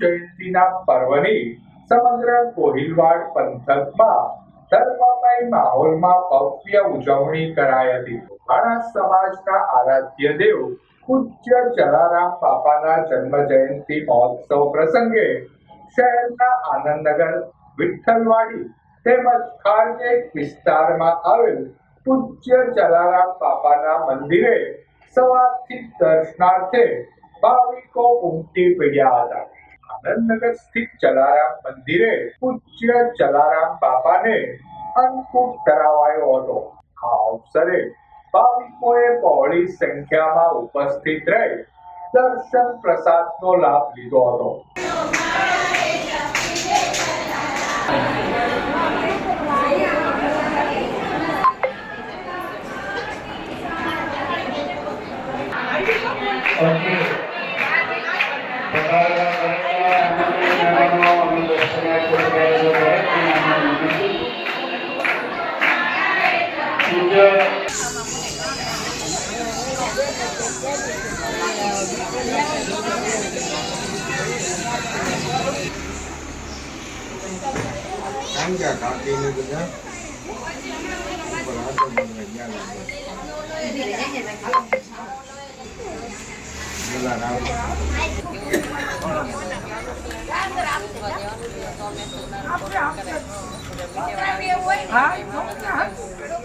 જયંતિના પર્વની સમગ્ર કોહિલવાડ પંથકમાં ધર્મમય માહોલમાં ભવ્ય ઉજવણી કરાઈ હતી. ઘણા સમાજના આરાધ્ય દેવ પૂજ્ય જલારામ બાપાના જન્મ જયંતિ મહોત્સવ પ્રસંગે શહેરના આનંદનગર, વિઠ્ઠલવાડી તેમજ ખારગેટ વિસ્તારમાં આવેલ પૂજ્ય જલારામ બાપાના મંદિરે સવારથી દર્શનાર્થે ભાવિકો ઉમટી પડ્યા હતા. આનંદનગર સ્થિત જલારામ મંદિરે પૂજ્ય જલારામ બાપાને અન્નકૂટ ધરાવાયો હતો. આ અવસરે ભાવિકોએ બહોળી સંખ્યામાં ઉપસ્થિત રહી દર્શન પ્રસાદનો લાભ લીધો હતો. Angga kaki ini juga. Berapa mengenai lagi? Bulan apa? Apa? Apa? Apa?